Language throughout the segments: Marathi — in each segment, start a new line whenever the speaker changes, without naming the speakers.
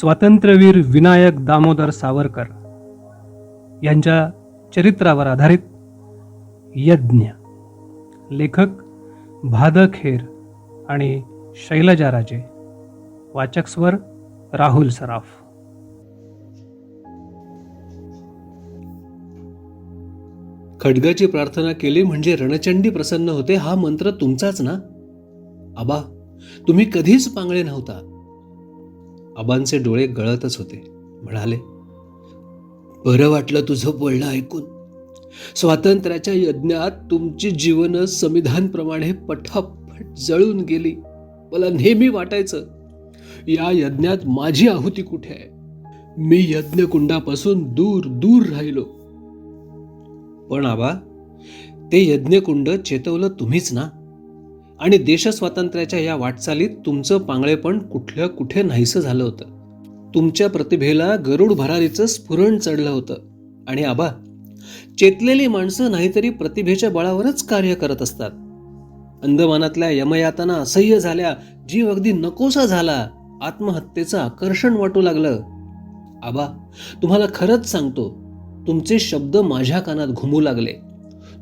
स्वातंत्र्यवीर विनायक दामोदर सावरकर यांच्या चरित्रावर आधारित यज्ञ. लेखक भादखेर आणि शैलजा राजे. वाचक स्वर राहुल सराफ.
खडगाची प्रार्थना केली म्हणजे रणचंडी प्रसन्न होते हा मंत्र तुमचाच ना? आबा तुम्ही कधीच पांगळे नव्हता. आबांचे डोळे गळतच होते. म्हणाले बरं वाटलं तुझं बोलणं ऐकून. स्वातंत्र्याच्या यज्ञात तुमची जीवन संविधानप्रमाणे पटापट जळून गेली. मला नेहमी वाटायचं या यज्ञात माझी आहुती कुठे आहे? मी यज्ञकुंडापासून दूर दूर राहिलो. पण आबा ते यज्ञकुंड चेतवलं तुम्हीच ना? आणि देशस्वातंत्र्याच्या या वाटचालीत तुमचं पांगळेपण कुठल्या कुठे नाहीसं झालं होतं. तुमच्या प्रतिभेला गरुड भरारीचं स्फुरण चढलं होतं. आणि आबा चेतलेली माणसं नाहीतरी प्रतिभेच्या बळावरच कार्य करत असतात. अंदमानातल्या यमयातना असह्य झाल्या जीव अगदी नकोसा झाला आत्महत्येचं आकर्षण वाटू लागलं. आबा तुम्हाला खरंच सांगतो तुमचे शब्द माझ्या कानात घुमू लागले.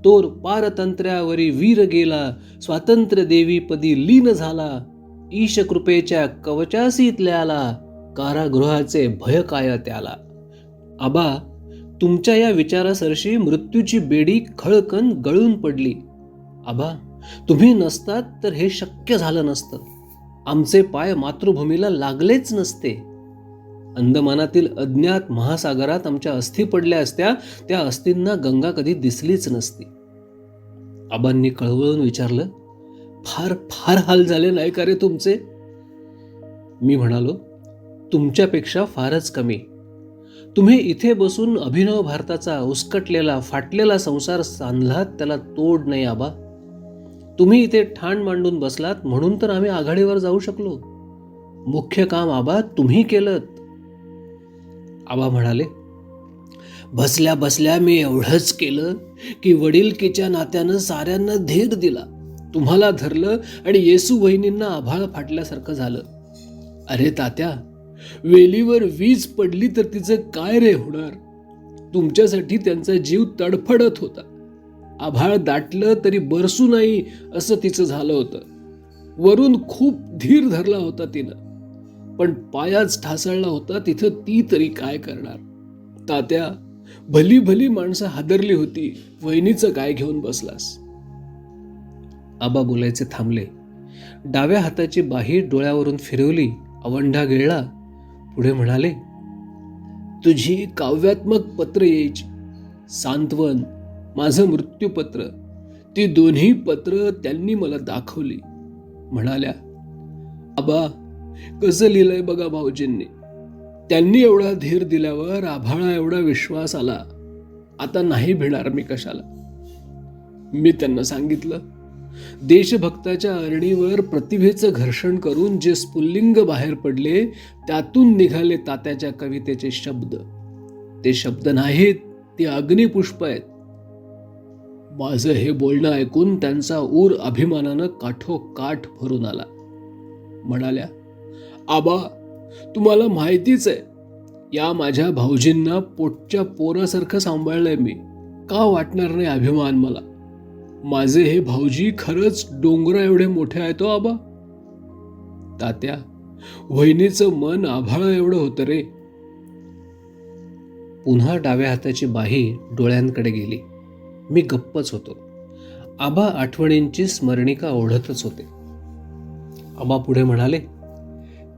तोर पारतंत्र्यावरी वीर गेला स्वातंत्र्य देवीपदी लीन झाला ईश कृपेच्या कवचासीतल्या आला कारागृहाचे भय काय त्याला आबा तुमच्या या विचारासरशी मृत्यूची बेडी खळकन गळून पडली. आबा तुम्ही नसतात तर हे शक्य झालं नसतं. आमचे पाय मातृभूमीला लागलेच नसते. अंदमानातील अज्ञात महासागरात आमच्या अस्थी पडल्या असत्या त्या अस्थींना गंगा कधी दिसलीच नसती. आबांनी कळवळून विचारलं फार फार हाल झाले नाही का रे तुमचे? मी म्हणालो तुमच्यापेक्षा फारच कमी. तुम्ही इथे बसून अभिनव भारताचा उसकटलेला फाटलेला संसार सांधलात त्याला तोड नाही आबा. तुम्ही इथे ठाण मांडून बसलात म्हणून तर आम्ही आघाडीवर जाऊ शकलो. मुख्य काम आबा तुम्ही केलं आबा म्हणाले बसल्या बसल्या मी एवढंच केलं की वडीलकीच्या नात्यानं साऱ्यांना धीर दिला. तुम्हाला धरलं आणि येसू वहिनींना आभाळ फाटल्यासारखं झालं. अरे तात्या वेलीवर वीज पडली तर तिचं काय रे होणार? तुमच्यासाठी त्यांचा जीव तडफडत होता. आभाळ दाटलं तरी बरसू नाही असं तिचं झालं होतं. वरून खूप धीर धरला होता तिनं. पण पायाच ठासळला होता तिथं ती तरी काय करणार? तात्या भली भली माणसं हादरली होती वहिनीचं काय घेऊन बसलास. आबा बोलायचे थांबले. डाव्या हाताची बाही डोळ्यावरून फिरवली अवंढा गिळला. पुढे म्हणाले तुझी काव्यात्मक पत्र यायची सांत्वन माझं मृत्यूपत्र. ती दोन्ही पत्र त्यांनी मला दाखवली. म्हणाल्या आबा कसं लिहिलंय बघा भाऊजींनी. त्यांनी एवढा धीर दिल्यावर आभाळा एवढा विश्वास आला. आता नाही भिणार मी कशाला? मी त्यांना सांगितलं देशभक्ताच्या अरणीवर प्रतिभेचं घर्षण करून जे स्फुल्लिंग बाहेर पडले त्यातून निघाले तात्याच्या कवितेचे शब्द. ते शब्द नाहीत ते अग्निपुष्प आहेत. माझं हे बोलणं ऐकून त्यांचा ऊर अभिमानानं काठोकाठ भरून आला. म्हणाल्या आबा तुम्हाला माहितीच आहे या माझ्या भाऊजींना पोटच्या पोरासारखं सांभाळलंय मी. का वाटणार नाही अभिमान मला? माझे हे भाऊजी खरंच डोंगरा एवढे मोठे आहेत हो आबा. तात्या वहिनीचं मन आभाळ एवढं होतं रे. पुन्हा डाव्या हाताची बाही डोळ्यांकडे गेली. मी गप्पच होतो. आबा आठवणींची स्मरणिका ओढतच होते. आबा पुढे म्हणाले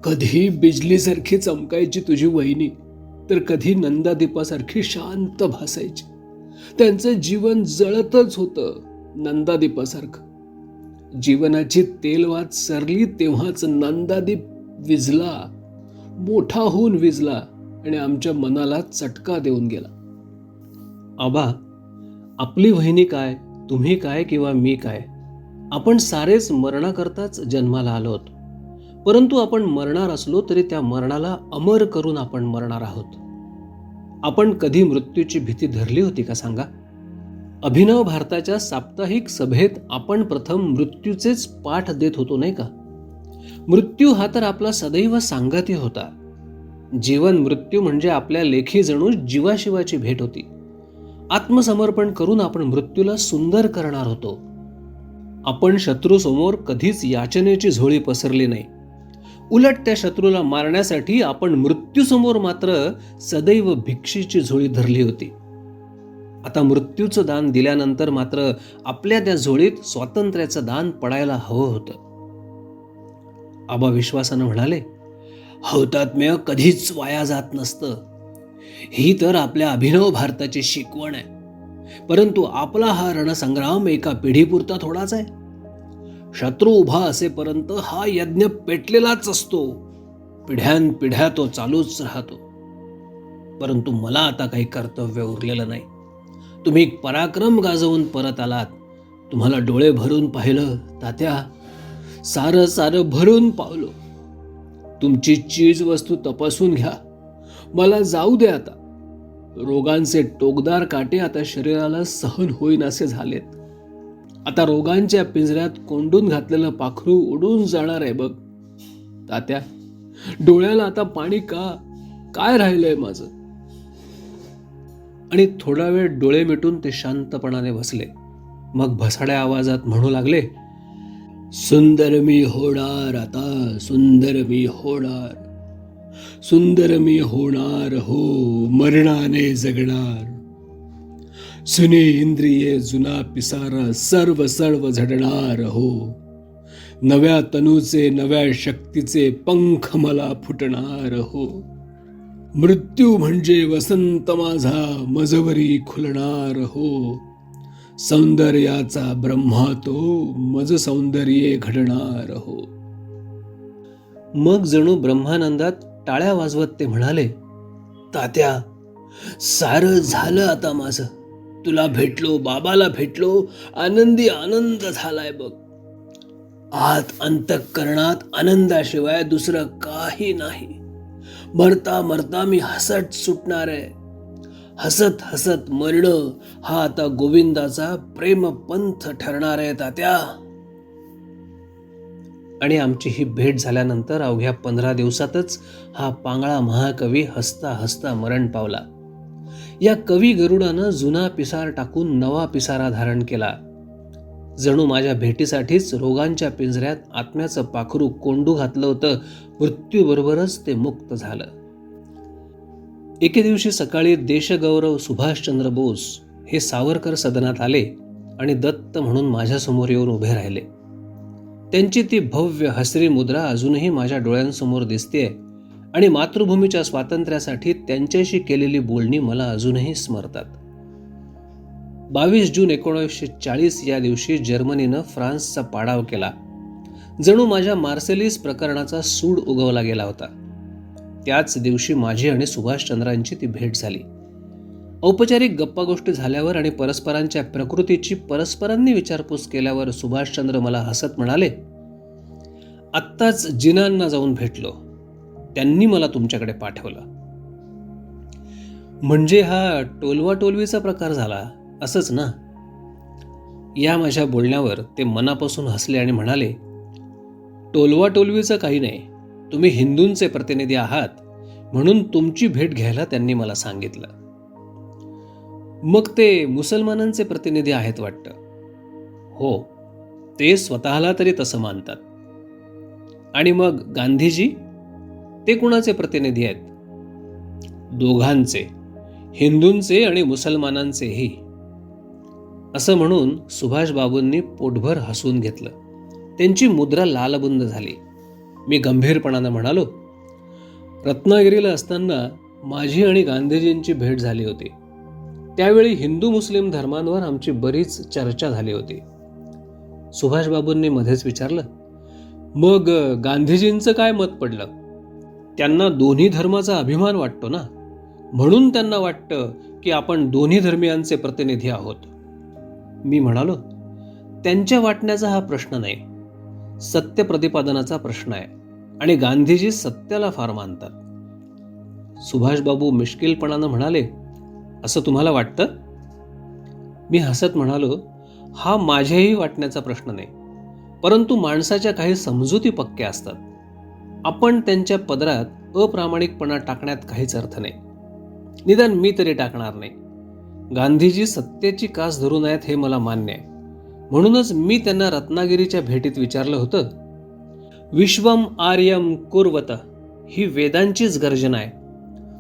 कधी बिजलीसारखी चमकायची तुझी वहिनी तर कधी नंदादीपासारखी शांत भासायची. त्यांचं जीवन जळतच होतं नंदादीपासारखं. जीवनाची तेलवात सरली तेव्हाच नंदादीप विजला मोठा होऊन विजला आणि आमच्या मनाला चटका देऊन गेला. आबा आपली वहिनी काय तुम्ही काय किंवा मी काय? आपण सारेच मरणाकरताच जन्माला आलो होतो. परंतु आपण मरणार असलो तरी त्या मरणाला अमर करून आपण मरणार आहोत. आपण कधी मृत्यूची भीती धरली होती का सांगा? अभिनव भारताच्या साप्ताहिक सभेत आपण प्रथम मृत्यूचेच पाठ देत होतो नाही का? मृत्यू हा तर आपला सदैव सांगाती होता. जीवन मृत्यू म्हणजे आपल्या लेखी जणू जीवाशिवाची भेट होती. आत्मसमर्पण करून आपण मृत्यूला सुंदर करणार होतो. आपण शत्रूसमोर कधीच याचनेची झोळी पसरली नाही. उलट त्या शत्रूला मारण्यासाठी आपण मृत्यूसमोर मात्र सदैव भिक्षेची झोळी धरली होती. आता मृत्यूचं दान दिल्यानंतर मात्र आपल्या त्या झोळीत स्वातंत्र्याचं दान पडायला हवं होतं. आबा विश्वासानं म्हणाले हौतात्म्य कधीच वाया जात नसतं. ही तर आपल्या अभिनव भारताची शिकवण आहे. परंतु आपला हा रणसंग्राम एका पिढीपुरता थोडाच आहे. शत्रू उभा असेपर्यंत हा यज्ञ पेटलेलाच असतो. पिढ्यानपिढ्या तो चालूच राहतो. परंतु मला आता काही कर्तव्य उरलेलं नाही. तुम्ही पराक्रम गाजवून परत आलात. तुम्हाला डोळे भरून पाहिलं तात्या. सारं सारं भरून पावलो. तुमची चीज वस्तू तपासून घ्या. मला जाऊ दे आता. रोगांचे टोकदार काटे आता शरीराला सहन होईनासे झालेत. आता रोगांच्या पिंजऱ्यात कोंडून घातलेलं पाखरू उडून जाणार आहे बघ. तात्या डोळ्याला आता पाणी का? काय राहिलंय माझं? आणि थोडा वेळ डोळे मिटून ते शांतपणाने बसले. मग भसाड्या आवाजात म्हणू लागले सुंदर मी होणार आता सुंदर मी होणार. सुंदर मी होणार हो मरणाने जगणार. सुने इंद्रिये जुना पिसारा सर्व सर्व झडणार हो. नव्या तनूचे नव्या शक्तीचे पंख मला फुटणार हो. मृत्यू म्हणजे वसंत माझा मजवरी खुलणार हो. सौंदर्याचा ब्रह्मा तो मज सौंदर्ये घडणार हो. मग जणू ब्रह्मानंदात टाळ्या वाजवत ते म्हणाले तात्या सारं झालं आता माझं. तुला भेटलो बाबाला भेटलो आनंदी आनंद झालाय बघ. आत अंतःकरणात आनंदाशिवाय दुसरं काही नाही. मरता मरता मी हसत सुटणार आहे. हसत हसत मरणं हा आता गोविंदाचा प्रेमपंथ ठरणार आहे तात्या. आणि आमची ही भेट झाल्यानंतर अवघ्या पंधरा दिवसातच हा पांगळा महाकवी हसता हसता मरण पावला. या कवी गरुडानं जुना पिसार टाकून नवा पिसारा धारण केला. जणू माझ्या भेटीसाठीच रोगांच्या पिंजऱ्यात आत्म्याचं पाखरू कोंडू घातलं होतं मृत्यूबरोबरच ते मुक्त झालं. एके दिवशी सकाळी देशगौरव सुभाषचंद्र बोस हे सावरकर सदनात आले आणि दत्त म्हणून माझ्यासमोर येऊन उभे राहिले. त्यांची ती भव्य हसरी मुद्रा अजूनही माझ्या डोळ्यांसमोर दिसतेय. आणि मातृभूमीच्या स्वातंत्र्यासाठी त्यांच्याशी केलेली बोलणी मला अजूनही स्मरतात. बावीस जून एकोणीसशे चाळीस या दिवशी जर्मनीनं फ्रान्सचा पाडाव केला. जणू माझ्या मार्सेलिस प्रकरणाचा सूड उगवला गेला होता. त्याच दिवशी माझी आणि सुभाषचंद्रांची ती भेट झाली. औपचारिक गप्पा गोष्टी झाल्यावर आणि परस्परांच्या प्रकृतीची परस्परांनी विचारपूस केल्यावर सुभाषचंद्र मला हसत म्हणाले आत्ताच जिनांना जाऊन भेटलो. त्यांनी मला तुमच्याकडे पाठवलं. म्हणजे हा टोलवा टोलवीचा प्रकार झाला असंच ना? या माझ्या बोलण्यावर ते मनापासून हसले आणि म्हणाले टोलवा टोलवीचं काही नाही. तुम्ही हिंदूंचे प्रतिनिधी आहात म्हणून तुमची भेट घ्यायला त्यांनी मला सांगितलं. मग ते मुसलमानांचे प्रतिनिधी आहेत वाटतं. हो ते स्वतःला तरी तसं मानतात. आणि मग गांधीजी? ते कुणाचे प्रतिनिधी आहेत? दोघांचे. हिंदूंचे आणि मुसलमानांचेही. असं म्हणून सुभाषबाबूंनी पोटभर हसून घेतलं. त्यांची मुद्रा लालबुंद झाली. मी गंभीरपणानं म्हणालो रत्नागिरीला असताना माझी आणि गांधीजींची भेट झाली होती. त्यावेळी हिंदू मुस्लिम धर्मांवर आमची बरीच चर्चा झाली होती. सुभाषबाबूंनी मध्येच विचारलं मग गांधीजींचं काय मत पडलं? त्यांना दोन्ही धर्माचा अभिमान वाटतो ना? म्हणून त्यांना वाटतं की आपण दोन्ही धर्मियांचे प्रतिनिधी आहोत. मी म्हणालो त्यांच्या वाटण्याचा हा प्रश्न नाही. सत्य प्रतिपादनाचा प्रश्न आहे आणि गांधीजी सत्याला फार मानतात. सुभाषबाबू मिश्किलपणानं म्हणाले असं तुम्हाला वाटतं? मी हसत म्हणालो हा माझ्याही वाटण्याचा प्रश्न नाही. परंतु माणसाच्या काही समजुती पक्क्या असतात. आपण त्यांच्या पदरात अप्रामाणिकपणा टाकण्यात काहीच अर्थ नाही. निदान मी तरी टाकणार नाही. गांधीजी सत्तेची कास धरून आहेत हे मला मान्य आहे. म्हणूनच मी त्यांना रत्नागिरीच्या भेटीत विचारलं होतं. विश्वम आर्यम कुर्वत ही वेदांचीच गर्जना आहे.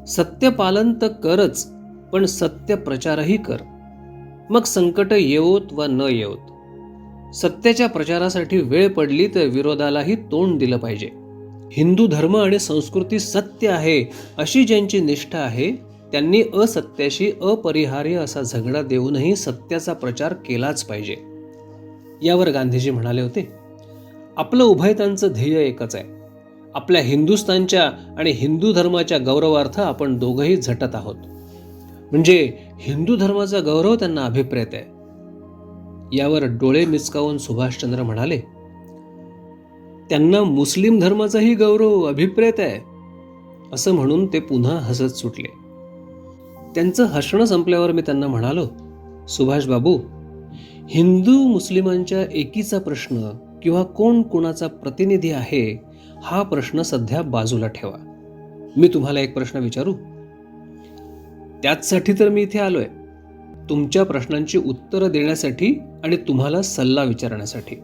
सत्यपालन तर करच पण सत्य प्रचारही कर. मग संकट येवोत वा न येवोत. सत्याच्या प्रचारासाठी वेळ पडली तर विरोधालाही तोंड दिलं पाहिजे. हिंदू धर्म आणि संस्कृती सत्य आहे अशी ज्यांची निष्ठा आहे त्यांनी असत्याशी अपरिहार्य असा झगडा देऊनही सत्याचा प्रचार केलाच पाहिजे. यावर गांधीजी म्हणाले होते आपलं उभयतांचं ध्येय एकच आहे. आपल्या हिंदुस्थानच्या आणि हिंदू धर्माच्या गौरवार्थ आपण दोघंही झटत आहोत. म्हणजे हिंदू धर्माचा गौरव त्यांना अभिप्रेत आहे. यावर डोळे मिचकावून सुभाषचंद्र म्हणाले त्यांना मुस्लिम धर्माचाही गौरव अभिप्रेत आहे असं म्हणून ते पुन्हा हसत सुटले. त्यांचं हसणं संपल्यावर मी त्यांना म्हणालो सुभाष बाबू हिंदू मुस्लिमांच्या एकीचा प्रश्न किंवा कोण कोणाचा प्रतिनिधी आहे हा प्रश्न सध्या बाजूला ठेवा. मी तुम्हाला एक प्रश्न विचारू? त्याचसाठी तर मी इथे आलोय. तुमच्या प्रश्नांची उत्तरं देण्यासाठी आणि तुम्हाला सल्ला विचारण्यासाठी.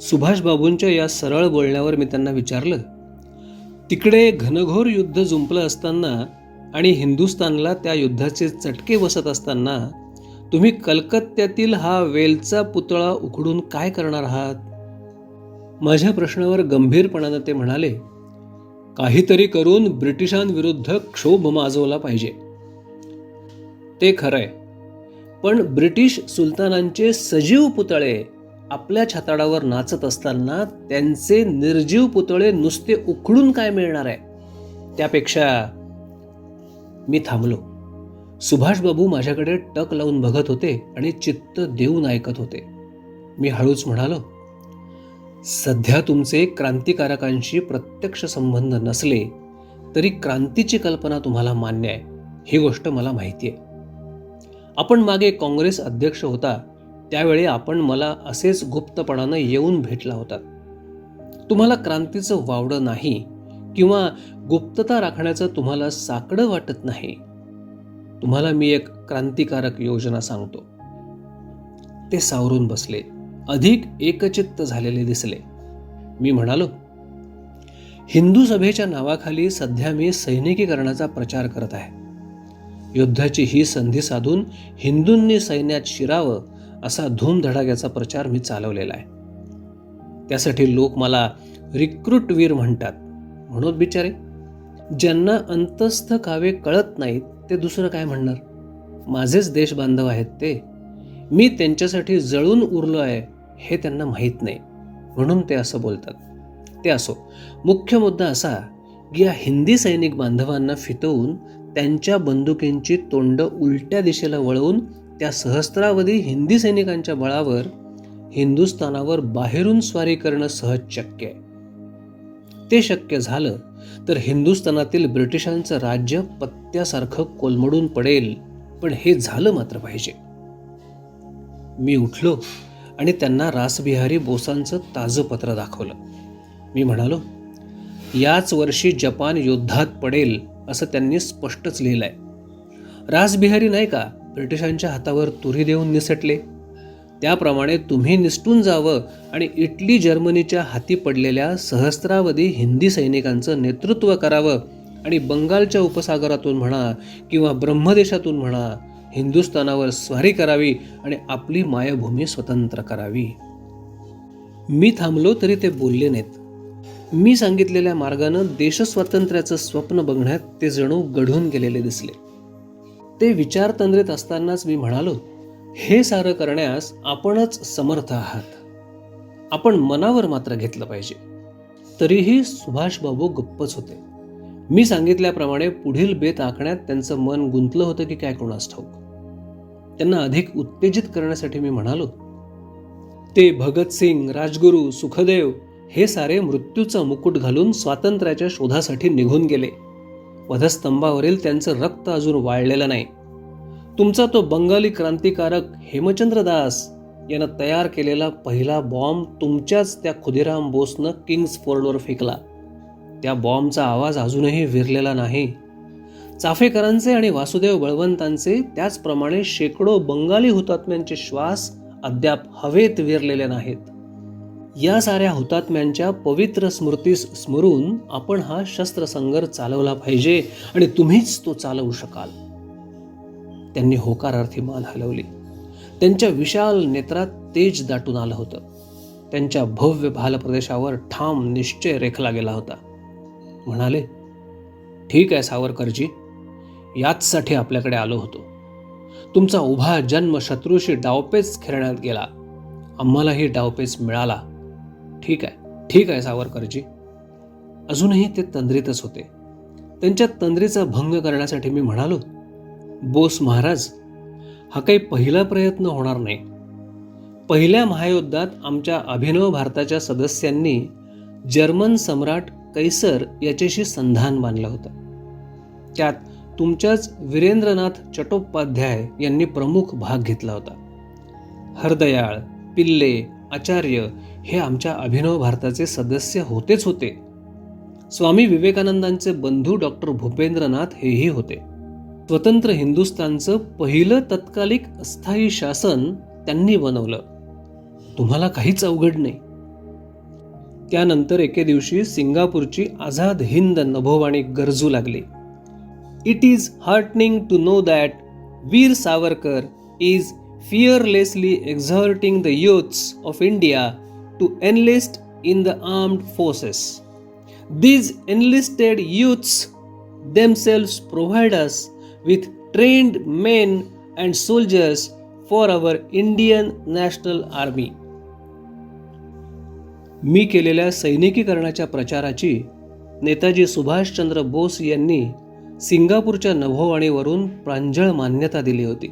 सुभाष बाबूंच्या या सरळ बोलण्यावर मी त्यांना विचारलं तिकडे घनघोर युद्ध जुंपलं असताना आणि हिंदुस्थानला त्या युद्धाचे चटके बसत असताना तुम्ही कलकत्त्यातील हा वेलचा पुतळा उखडून काय करणार आहात? माझ्या प्रश्नावर गंभीरपणानं ते म्हणाले काहीतरी करून ब्रिटिशांविरुद्ध क्षोभ माजवला पाहिजे. ते खरंय. पण ब्रिटिश सुलतानांचे सजीव पुतळे आपल्या छाताडावर नाचत असताना त्यांचे निर्जीव पुतळे नुसते उखडून काय मिळणार आहे? त्यापेक्षा मी थांबलो. सुभाषबाबू माझ्याकडे टक लावून बघत होते आणि चित्त देऊन ऐकत होते. मी हळूच म्हणालो सध्या तुमचे क्रांतिकारकांशी प्रत्यक्ष संबंध नसले तरी क्रांतीची कल्पना तुम्हाला मान्य आहे. ही गोष्ट मला माहिती आहे. आपण मागे काँग्रेस अध्यक्ष होता त्यावेळी आपण मला असेच गुप्तपणानं येऊन भेटला होता. तुम्हाला क्रांतीचं वावडं नाही किंवा गुप्तता राखण्याचं तुम्हाला साकडं वाटत नाही. तुम्हाला मी एक क्रांतिकारक योजना सांगतो. ते सावरून बसले. अधिक एकचित्त झालेले दिसले. मी म्हणालो हिंदू सभेच्या नावाखाली सध्या मी सैनिकीकरणाचा प्रचार करत आहे. युद्धाची ही संधी साधून हिंदूंनी सैन्यात शिरावं असा धूमधडाक्याचा प्रचार मी चालवलेला आहे. त्यासाठी लोक मला रिक्रूट वीर म्हणतात. म्हणून बिचारे ज्यांना अंतस्थ कावे कळत नाहीत ते दुसरं काय म्हणणार? माझेच देशबांधव आहेत ते. मी त्यांच्यासाठी जळून उरलो आहे हे त्यांना माहीत नाही. म्हणून ते असं बोलतात. ते असो मुख्य मुद्दा असा की या हिंदी सैनिक बांधवांना फितवून त्यांच्या बंदुकींची तोंड उलट्या दिशेला वळवून त्या सहस्त्रावधी हिंदी सैनिकांच्या बळावर हिंदुस्थानावर बाहेरून स्वारी करणं सहज शक्य आहे. ते शक्य झालं तर हिंदुस्थानातील ब्रिटिशांचं राज्य पत्त्यासारखं कोलमडून पडेल पण हे झालं मात्र पाहिजे. मी उठलो आणि त्यांना रासबिहारी बोसांचं ताजं पत्र दाखवलं. मी म्हणालो याच वर्षी जपान युद्धात पडेल असं त्यांनी स्पष्टच लिहिलंय. रासबिहारी नाही का? ब्रिटिशांच्या हातावर तुरी देऊन निसटले. त्याप्रमाणे तुम्ही निसटून जावं आणि इटली जर्मनीच्या हाती पडलेल्या सहस्त्रावधी हिंदी सैनिकांचं नेतृत्व करावं आणि बंगालच्या उपसागरातून म्हणा किंवा ब्रह्मदेशातून म्हणा हिंदुस्थानावर स्वारी करावी आणि आपली मायभूमी स्वतंत्र करावी. मी थांबलो तरी ते बोलले नाहीत. मी सांगितलेल्या मार्गानं देशस्वातंत्र्याचं स्वप्न बघण्यात ते जणू गढून गेलेले दिसले. ते विचारतंद्रीत असतानाच मी म्हणालो हे सारं करण्यास आपणच समर्थ आहात. आपण मनावर मात्र घेतलं पाहिजे. तरीही सुभाषबाबू गप्पच होते. मी सांगितल्याप्रमाणे पुढील बेत आखण्यात त्यांचं मन गुंतलं होतं की काय कोणास ठाऊक. त्यांना अधिक उत्तेजित करण्यासाठी मी म्हणालो ते भगतसिंग राजगुरू सुखदेव हे सारे मृत्यूचा मुकुट घालून स्वातंत्र्याच्या शोधासाठी निघून गेले. वधस्तंभावरील त्यांचं रक्त अजून वाळलेलं नाही. तुमचा तो बंगाली क्रांतिकारक हेमचंद्र दास यानं तयार केलेला पहिला बॉम्ब तुमच्याच त्या खुदिराम बोसनं किंग्स फोर्डवर फेकला. त्या बॉम्बचा आवाज अजूनही विरलेला नाही. चाफेकरांचे आणि वासुदेव बळवंतांचे त्याचप्रमाणे शेकडो बंगाली हुतात्म्यांचे श्वास अद्याप हवेत विरलेले नाहीत. या साऱ्या हुतात्म्यांच्या पवित्र स्मृतीस स्मरून आपण हा शस्त्रसंगर चालवला पाहिजे आणि तुम्हीच तो चालवू शकाल. त्यांनी होकारार्थी मान हलवली. त्यांच्या विशाल नेत्रात तेज दाटून आलं होतं. त्यांच्या भव्य भालप्रदेशावर ठाम निश्चय रेखला गेला होता. म्हणाले ठीक आहे सावरकरजी याचसाठी आपल्याकडे आलो होतो. तुमचा उभा जन्म शत्रूशी डावपेच खेळण्यात गेला. आम्हालाही डावपेच मिळाला. ठीक आहे ठीक आहे सावरकरजी. अजूनही ते तंद्रीतच होते. त्यांच्या तंद्रीचा भंग करण्यासाठी मी म्हणालो बोस महाराज हा काही पहिला प्रयत्न होणार नाही. पहिल्या महायुद्धात आमच्या अभिनव भारताच्या सदस्यांनी जर्मन सम्राट कैसर याच्याशी संधान बांधलं होतं. त्यात तुमच्याच वीरेंद्रनाथ चट्टोपाध्याय यांनी प्रमुख भाग घेतला होता. हरदयाळ पिल्ले आचार्य हे आमच्या अभिनव भारताचे सदस्य होतेच होते. स्वामी विवेकानंदांचे बंधू डॉक्टर भूपेंद्रनाथ हेही होते. स्वतंत्र हिंदुस्थानचं पहिलं तत्कालिक अस्थायी शासन त्यांनी बनवलं. तुम्हाला काहीच अवघड नाही. त्यानंतर एके दिवशी सिंगापूरची आझाद हिंद नभोवाणी गरजू लागली. It is heartening to know that Veer Savarkar is fearlessly exerting the youths of India to enlist in the armed forces. These enlisted youths themselves provide us with trained men and soldiers for our Indian National Army. मी केलेल्या सैनिकीकरणाच्या प्रचाराची नेताजी सुभाषचंद्र बोस यांनी सिंगापूरच्या नभोवाणीवरून प्रांजळ मान्यता दिली होती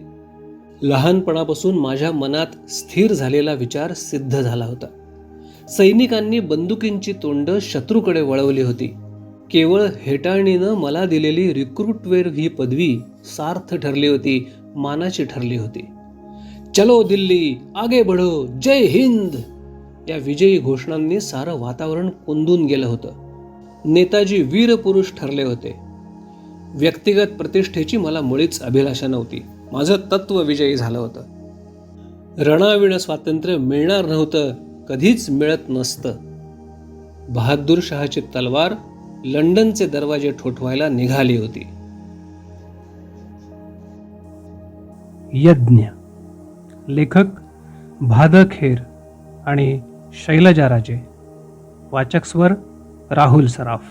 लहानपणापासून माझ्या मनात स्थिर झालेला विचार सिद्ध झाला होता सैनिकांनी बंदुकींची तोंड शत्रूकडे वळवली होती. केवळ हेटाळणीनं मला दिलेली रिक्रूटवेर ही पदवी सार्थ ठरली होती मानाची ठरली होती. चलो दिल्ली आगे बढो जय हिंद! या विजयी घोषणांनी सारं वातावरण कोंदून गेलं होतं. नेताजी वीरपुरुष ठरले होते. व्यक्तिगत प्रतिष्ठेची मला मुळीच अभिलाषा नव्हती. माझं तत्व विजयी झालं होतं. रणाविण स्वातंत्र्य मिळणार नव्हतं कधीच मिळत नसतं. बहादूर शहाची तलवार लंडनचे दरवाजे ठोठवायला निघाली होती.
यज्ञ. लेखक भादखेर आणि शैलजा राजे. वाचक स्वर राहुल सराफ.